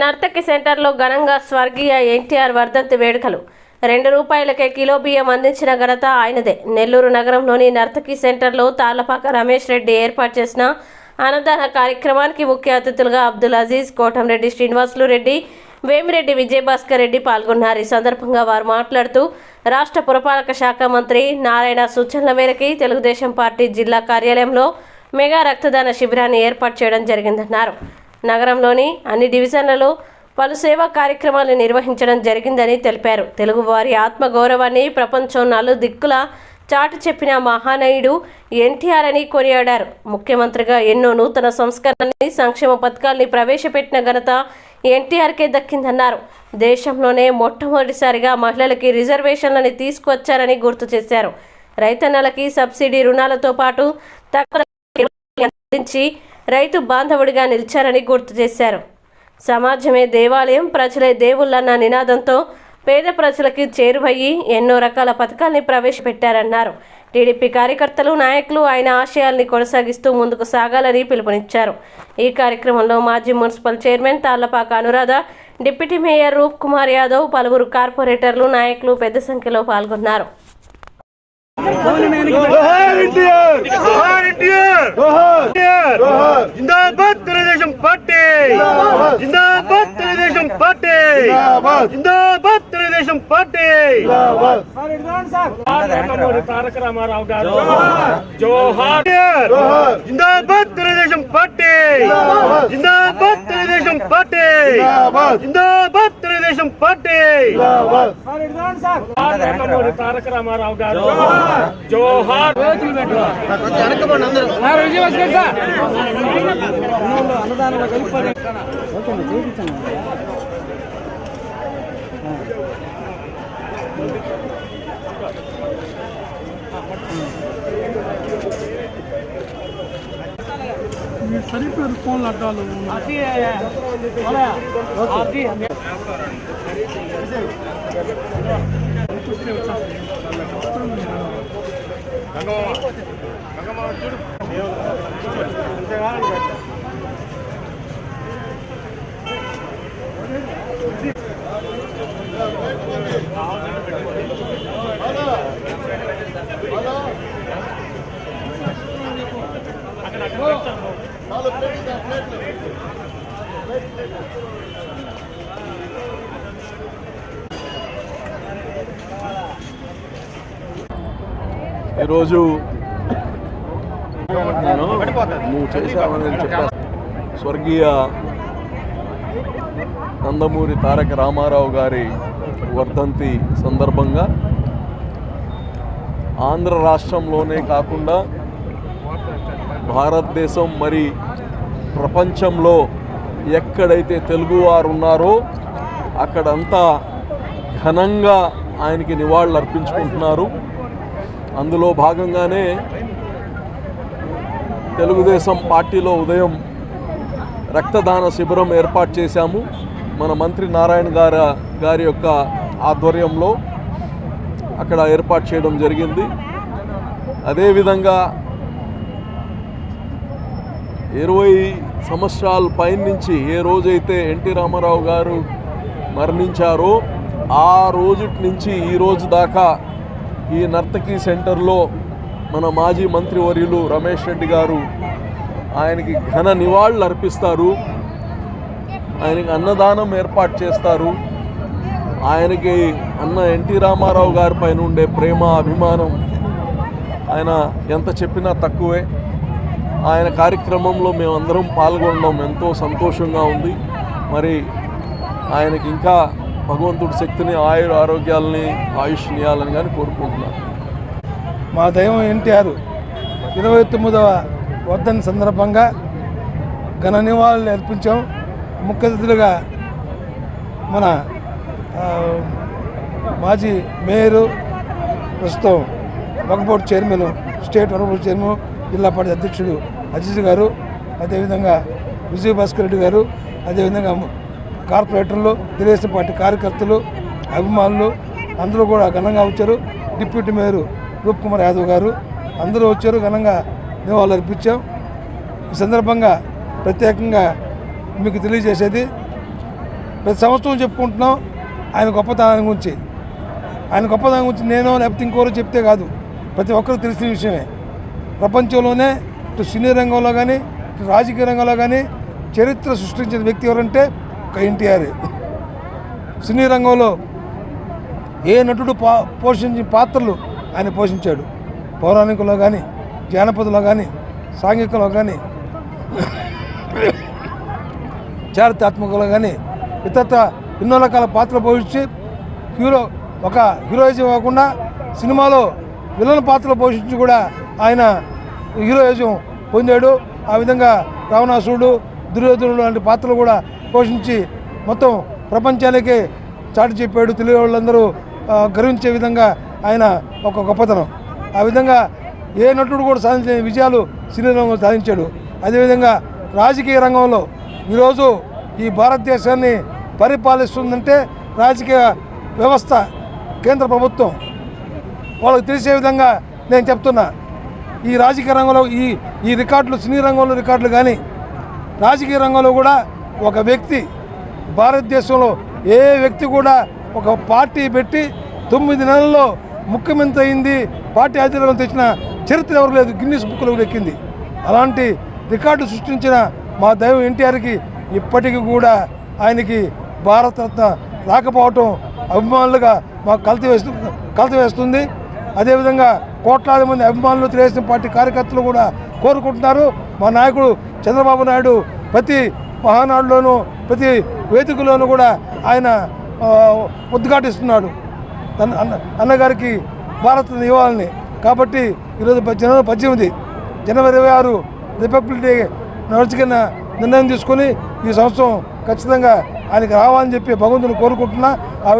నర్తకి సెంటర్లో ఘనంగా స్వర్గీయ ఎన్టీఆర్ వర్ధంతి వేడుకలు. రెండు రూపాయలకే కిలో బియ్యం అందించిన ఘనత ఆయనదే. నెల్లూరు నగరంలోని నర్తకి సెంటర్లో తాళ్ళపాక రమేష్ రెడ్డి ఏర్పాటు చేసిన అన్నదాన కార్యక్రమానికి ముఖ్య అతిథులుగా అబ్దుల్ అజీజ్ కోటంరెడ్డి శ్రీనివాసులు రెడ్డి వేమిరెడ్డి విజయభాస్కర్ రెడ్డి పాల్గొన్నారు. ఈ సందర్భంగా వారు మాట్లాడుతూ రాష్ట్ర పురపాలక శాఖ మంత్రి నారాయణ సూచనల మేరకి తెలుగుదేశం పార్టీ జిల్లా కార్యాలయంలో మెగా రక్తదాన శిబిరాన్ని ఏర్పాటు చేయడం జరిగిందన్నారు. నగరంలోని అన్ని డివిజన్లలో పలు సేవా కార్యక్రమాలు నిర్వహించడం జరిగిందని తెలిపారు. తెలుగువారి ఆత్మగౌరవాన్ని ప్రపంచం నాలుగు దిక్కుల చాటు చెప్పిన మహానయుడు ఎన్టీఆర్ అని కొనియాడారు. ముఖ్యమంత్రిగా ఎన్నో నూతన సంస్కరణని సంక్షేమ పథకాల్ని ప్రవేశపెట్టిన ఘనత ఎన్టీఆర్కే దక్కిందన్నారు. దేశంలోనే మొట్టమొదటిసారిగా మహిళలకి రిజర్వేషన్లని తీసుకువచ్చారని గుర్తు చేశారు. రైతన్నలకి సబ్సిడీ రుణాలతో పాటు తక్కువ అందించి రైతు బాంధవుడిగా నిలిచారని గుర్తు చేశారు. సమాజమే దేవాలయం ప్రజలే దేవుళ్ళన్న నినాదంతో పేద ప్రజలకి చేరువయ్యి ఎన్నో రకాల పథకాల్ని ప్రవేశపెట్టారన్నారు. టీడీపీ కార్యకర్తలు నాయకులు ఆయన ఆశయాల్ని కొనసాగిస్తూ ముందుకు సాగాలని పిలుపునిచ్చారు. ఈ కార్యక్రమంలో మాజీ municipal chairman Tallapaka Anuradha deputy mayor Roop Kumar Yadav పలువురు కార్పొరేటర్లు నాయకులు పెద్ద సంఖ్యలో పాల్గొన్నారు జోహార్ ఎన్టీఆర్ జోహార్ ఎన్టీఆర్ జోహార్ జిందాబాద్ తెలుగుదేశం పార్టీ జిందాబాద్. తెలుగుదేశం పార్టీ. జిందాబాద్. తెలుగుదేశం పార్టీ. తారక రామారావు గారు. జోహార్. జిందాబాద్ తెలుగుదేశం పార్టీ. జిందాబాద్. తెలుగుదేశం పార్టీ. జిందాబాద్ తెలుగుదేశం పార్టీ! తారక రామారావు గారు జోహార్! చనిపోయారు ఫోన్లు అడ్డాలు ఈరోజు నేను నువ్వు చేశావని చెప్పా స్వర్గీయ నందమూరి తారక రామారావు గారి వర్ధంతి సందర్భంగా ఆంధ్ర రాష్ట్రంలోనే కాకుండా భారతదేశం మరి ప్రపంచంలో ఎక్కడైతే తెలుగువారు ఉన్నారో అక్కడంతా ఘనంగా ఆయనకి నివాళులు అర్పించుకుంటున్నారు. అందులో భాగంగానే తెలుగుదేశం పార్టీలో ఉదయం రక్తదాన శిబిరం ఏర్పాటు చేశాము. మన మంత్రి నారాయణ గారి గారి యొక్క ఆధ్వర్యంలో అక్కడ ఏర్పాటు చేయడం జరిగింది. అదేవిధంగా ఇరవై సంవత్సరాల పైన నుంచి ఏ రోజైతే ఎన్టీ రామారావు గారు మరణించారో ఆ రోజు నుంచి ఈ రోజు దాకా ఈ నర్తకి సెంటర్లో మన మాజీ మంత్రివర్యులు రమేష్ రెడ్డి గారు ఆయనకి ఘన నివాళులు అర్పిస్తారు. ఆయనకి అన్నదానం ఏర్పాటు చేస్తారు. ఆయనకి అన్న ఎన్టీ రామారావు గారి పైన ఉండే ప్రేమ అభిమానం ఆయన ఎంత చెప్పినా తక్కువే. ఆయన కార్యక్రమంలో మేమందరం పాల్గొనడం ఎంతో సంతోషంగా ఉంది. మరి ఆయనకి ఇంకా భగవంతుడి శక్తిని ఆయుర ఆరోగ్యాలని ఆయుష్ కానీ కోరుకుంటున్నాను. మా దైవం ఎన్టీఆర్ ఇరవై తొమ్మిదవ వర్ధన్ సందర్భంగా ఘన నివాళులు అర్పించాం. ముఖ్య అతిథులుగా మన మాజీ మేయరు ప్రస్తుతం Waqf board chairman state Waqf board chairman జిల్లా పార్టీ అధ్యక్షుడు అజిత్ గారు అదేవిధంగా విజయభాస్కర్ రెడ్డి గారు అదేవిధంగా కార్పొరేటర్లు తెలుగుదేశం పార్టీ కార్యకర్తలు అభిమానులు అందరూ కూడా ఘనంగా వచ్చారు. డిప్యూటీ మేయర్ రూప్ కుమార్ యాదవ్ గారు అందరూ వచ్చారు ఘనంగా నివాళులు అర్పించాం. ఈ సందర్భంగా ప్రత్యేకంగా మీకు తెలియజేసేది ప్రతి సంవత్సరం చెప్పుకుంటున్నాం ఆయన గొప్పతనం గురించి. ఆయన గొప్పతనం గురించి నేను లేకపోతే ఇంకోరు చెప్తే కాదు. ప్రతి ఒక్కరు తెలిసిన విషయమే. ప్రపంచంలోనే ఇటు సినీ రంగంలో కానీ ఇటు రాజకీయ రంగంలో కానీ చరిత్ర సృష్టించిన వ్యక్తి ఎవరంటే ఒక ఎన్టీఆర్. సినీ రంగంలో ఏ నటుడు పా పోషించిన పాత్రలు ఆయన పోషించాడు. పౌరాణికలో కానీ జానపదలో కానీ సాంఘికంలో కానీ చారిత్రాత్మకంలో కానీ ఇతర ఎన్నో రకాల పాత్రలు పోషించి హీరో ఒక హీరోయిజం కాకుండా సినిమాలో విలన్ పాత్రలు పోషించి కూడా ఆయన హీరోయిజం పొందాడు. ఆ విధంగా రావణాసురుడు దుర్యోధనుడు లాంటి పాత్రలు కూడా పోషించి మొత్తం ప్రపంచానికే చాటి చెప్పాడు. తెలుగు వాళ్ళందరూ గర్వించే విధంగా ఆయన ఒక గొప్పతనం. ఆ విధంగా ఏ నటుడు కూడా సాధించిన విజయాలు సినీ రంగంలో సాధించాడు. అదేవిధంగా రాజకీయ రంగంలో ఈరోజు ఈ భారతదేశాన్ని పరిపాలిస్తుందంటే రాజకీయ వ్యవస్థ కేంద్ర ప్రభుత్వం. వాళ్ళకు తెలిసే విధంగా నేను చెప్తున్నా. ఈ రాజకీయ రంగంలో ఈ ఈ రికార్డులు సినీ రంగంలో రికార్డులు కానీ రాజకీయ రంగంలో కూడా ఒక వ్యక్తి భారతదేశంలో ఏ వ్యక్తి కూడా ఒక పార్టీ పెట్టి తొమ్మిది నెలల్లో ముఖ్యమంత్రి అయింది పార్టీ అధికారంలో తెచ్చిన చరిత్ర ఎవరు లేదు గిన్నిస్ బుక్లో కూడా ఎక్కింది. అలాంటి రికార్డు సృష్టించిన మా దైవం ఎన్టీఆర్కి ఇప్పటికీ కూడా ఆయనకి భారతరత్న రాకపోవటం అభిమానులుగా మాకు కలత వేస్తు కలత వేస్తుంది. అదేవిధంగా కోట్లాది మంది అభిమానులు తెలుగుదేశం పార్టీ కార్యకర్తలు కూడా కోరుకుంటున్నారు. మా నాయకుడు చంద్రబాబు నాయుడు ప్రతి మహానాడులోనూ ప్రతి వేదికలోనూ కూడా ఆయన ఉద్ఘాటిస్తున్నాడు. తన అన్న అన్నగారికి భారత ఇవ్వాలని కాబట్టి ఈరోజు జనవరి పద్దెనిమిది జనవరి ఇరవై ఆరు రిపబ్లిక్ డే నడుచుకున్న నిర్ణయం తీసుకొని ఈ సంవత్సరం ఖచ్చితంగా ఆయనకి రావాలని చెప్పి భగవంతుని కోరుకుంటున్నా. ఆ